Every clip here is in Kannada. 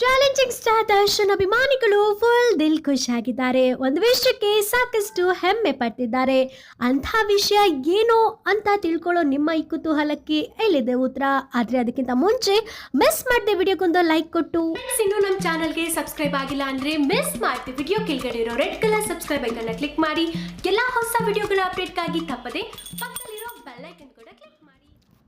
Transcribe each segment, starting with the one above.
ಚಾಲೆಂಜಿಂಗ್ ಸ್ಟಾರ್ ದರ್ಶನ್ ಅಭಿಮಾನಿಗಳು ಫುಲ್ ದಿಲ್ ಖುಷ್ ಆಗಿದ್ದಾರೆ ಒಂದು ವಿಷಯಕ್ಕೆ ಸಾಕಷ್ಟು ಹೆಮ್ಮೆ ಪಟ್ಟಿದ್ದಾರೆ ಅಂಥ ವಿಷಯ ಏನು ಅಂತ ತಿಳ್ಕೊಳ್ಳೋ ನಿಮ್ಮ ಈ ಕುತೂಹಲಕ್ಕೆ ಎಲ್ಲಿದೆ ಉತ್ತರ ಆದ್ರೆ ಅದಕ್ಕಿಂತ ಮುಂಚೆ ಮಿಸ್ ಮಾಡದೆ ವಿಡಿಯೋಗೊಂದು ಲೈಕ್ ಕೊಟ್ಟು ಇನ್ನು ನಮ್ಮ ಚಾನಲ್ಗೆ ಸಬ್ಸ್ಕ್ರೈಬ್ ಆಗಿಲ್ಲ ಅಂದ್ರೆ ಮಿಸ್ ಮಾಡ್ತೀವಿ ವಿಡಿಯೋ ಕೆಳಗಡೆ ಇರೋ ರೆಡ್ ಕಲರ್ ಸಬ್ಸ್ಕ್ರೈಬ್ ಐಕನ್ನ ಕ್ಲಿಕ್ ಮಾಡಿ. ಎಲ್ಲ ಹೊಸ ವಿಡಿಯೋಗಳ ಅಪ್ಡೇಟ್ಗಾಗಿ ತಪ್ಪದೆ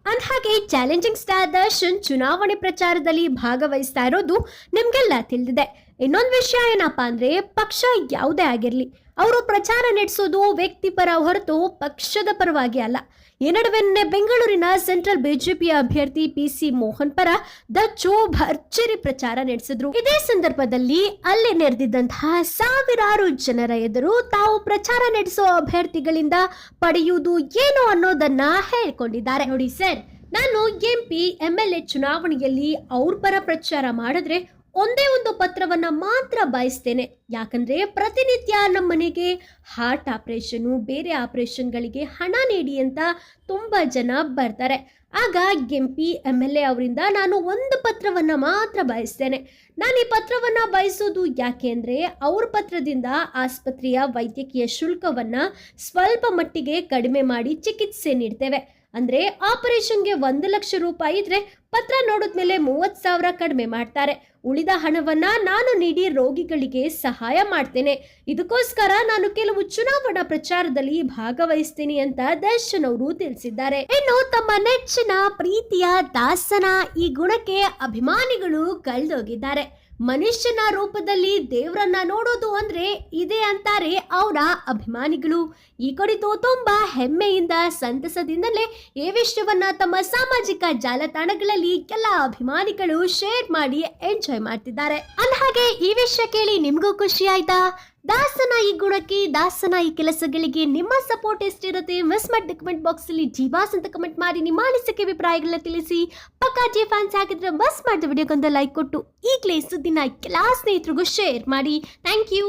ಅಂದ್ಹಾಗೆ ಚಾಲೆಂಜಿಂಗ್ ಸ್ಟಾರ್ ದರ್ಶನ್ ಚುನಾವಣೆ ಪ್ರಚಾರದಲ್ಲಿ ಭಾಗವಹಿಸ್ತಾ ಇರೋದು ನಿಮ್ಗೆಲ್ಲ ತಿಳಿದಿದೆ. ಇನ್ನೊಂದು ವಿಷಯ ಏನಪ್ಪಾ ಅಂದ್ರೆ ಪಕ್ಷ ಯಾವುದೇ ಆಗಿರಲಿ, ಅವರು ಪ್ರಚಾರ ನಡೆಸೋದು ವ್ಯಕ್ತಿ ಪರ ಹೊರತು ಪಕ್ಷದ ಪರವಾಗಿ ಅಲ್ಲ. ಈ ನಡುವೆ ಬೆಂಗಳೂರಿನ ಸೆಂಟ್ರಲ್ ಬಿಜೆಪಿ ಅಭ್ಯರ್ಥಿ ಪಿ ಸಿ ಮೋಹನ್ ಪರ ದಚ್ಚು ಭರ್ಜರಿ ಪ್ರಚಾರ ನಡೆಸಿದ್ರು. ಇದೇ ಸಂದರ್ಭದಲ್ಲಿ ಅಲ್ಲಿ ನೆರೆದಿದ್ದಂತಹ ಸಾವಿರಾರು ಜನರ ಎದುರು ತಾವು ಪ್ರಚಾರ ನಡೆಸೋ ಅಭ್ಯರ್ಥಿಗಳಿಂದ ಪಡೆಯುವುದು ಏನು ಅನ್ನೋದನ್ನ ಹೇಳ್ಕೊಂಡಿದ್ದಾರೆ. ನೋಡಿ ಸರ್, ನಾನು ಎಂಪಿ ಎಂ ಎಲ್ ಎ ಚುನಾವಣೆಯಲ್ಲಿ ಅವ್ರ ಪರ ಪ್ರಚಾರ ಮಾಡಿದ್ರೆ ಒಂದೇ ಒಂದು ಪತ್ರವನ್ನ ಮಾತ್ರ ಬಯಸ್ತೇನೆ. ಯಾಕಂದ್ರೆ ಪ್ರತಿನಿತ್ಯ ನಮ್ಮ ಮನೆಗೆ ಹಾರ್ಟ್ ಆಪರೇಷನು ಬೇರೆ ಆಪರೇಷನ್ಗಳಿಗೆ ಹಣ ನೀಡಿ ಅಂತ ತುಂಬ ಜನ ಬರ್ತಾರೆ. ಆಗ M P M L A ಅವರಿಂದ ನಾನು ಒಂದು ಪತ್ರವನ್ನು ಮಾತ್ರ ಬಯಸ್ತೇನೆ. ನಾನು ಈ ಪತ್ರವನ್ನು ಬಯಸೋದು ಯಾಕೆ ಅಂದರೆ ಅವ್ರ ಪತ್ರದಿಂದ ಆಸ್ಪತ್ರೆಯ ವೈದ್ಯಕೀಯ ಶುಲ್ಕವನ್ನು ಸ್ವಲ್ಪ ಮಟ್ಟಿಗೆ ಕಡಿಮೆ ಮಾಡಿ ಚಿಕಿತ್ಸೆ ನೀಡ್ತೇವೆ. ಅಂದರೆ ಆಪರೇಷನ್ಗೆ ಒಂದು ಲಕ್ಷ ರೂಪಾಯಿ ಇದ್ರೆ ಪತ್ರ ನೋಡಿದ್ಮೇಲೆ ಮೂವತ್ತು ಸಾವಿರ ಕಡಿಮೆ ಮಾಡ್ತಾರೆ. ಉಳಿದ ಹಣವನ್ನ ನಾನು ನೀಡಿ ರೋಗಿಗಳಿಗೆ ಸಹಾಯ ಮಾಡ್ತೇನೆ. ಇದಕ್ಕೋಸ್ಕರ ನಾನು ಕೆಲವು ಚುನಾವಣಾ ಪ್ರಚಾರದಲ್ಲಿ ಭಾಗವಹಿಸ್ತೀನಿ ಅಂತ ದರ್ಶನ್ ಅವರು ತಿಳಿಸಿದ್ದಾರೆ. ಇನ್ನು ತಮ್ಮ ನೆಚ್ಚಿನ ಪ್ರೀತಿಯ ದಾಸನ ಈ ಗುಣಕ್ಕೆ ಅಭಿಮಾನಿಗಳು ಕಳೆದೋಗಿದ್ದಾರೆ. ಮನುಷ್ಯನ ರೂಪದಲ್ಲಿ ದೇವರನ್ನ ನೋಡೋದು ಅಂದ್ರೆ ಇದೆ ಅಂತಾರೆ ಅವರ ಅಭಿಮಾನಿಗಳು. ಈ ಕುರಿತು ತುಂಬಾ ಹೆಮ್ಮೆಯಿಂದ ಸಂತಸದಿಂದಲೇ ಈ ವಿಷಯವನ್ನ ತಮ್ಮ ಸಾಮಾಜಿಕ ಜಾಲತಾಣಗಳಲ್ಲಿ ಎಲ್ಲ ಅಭಿಮಾನಿಗಳು ಶೇರ್ ಮಾಡಿ ಎಂಜಾಯ್ ಮಾಡ್ತಿದ್ದಾರೆ. ಅಂದಹಾಗೆ ಈ ವಿಷಯ ಕೇಳಿ ನಿಮಗೂ ಖುಷಿ ಆಯ್ತಾ? ದಾಸನ ಈ ಗುಣಕ್ಕೆ, ದಾಸನ ಈ ಕೆಲಸಗಳಿಗೆ ನಿಮ್ಮ ಸಪೋರ್ಟ್ ಎಷ್ಟಿರುತ್ತೆ? ಮಿಸ್ ಮಾಡಿದ ಕಮೆಂಟ್ ಬಾಕ್ಸ್ ಅಲ್ಲಿ ಜೀವಾಸ್ ಅಂತ ಕಮೆಂಟ್ ಮಾಡಿ, ನಿಮ್ಮ ಅನಿಸಿಕೆ ಅಭಿಪ್ರಾಯಗಳನ್ನ ತಿಳಿಸಿ. ಪಕ್ಕಾ ಜಿ ಫ್ಯಾನ್ಸ್ ಆಗಿದ್ರೆ ಮಿಸ್ ಮಾಡಿದ ವಿಡಿಯೋಗೊಂದು ಲೈಕ್ ಕೊಟ್ಟು, ಈಗಲೇ ಸುದ್ದಿನ ಎಲ್ಲ ಸ್ನೇಹಿತರಿಗೂ ಶೇರ್ ಮಾಡಿ. Thank you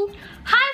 hi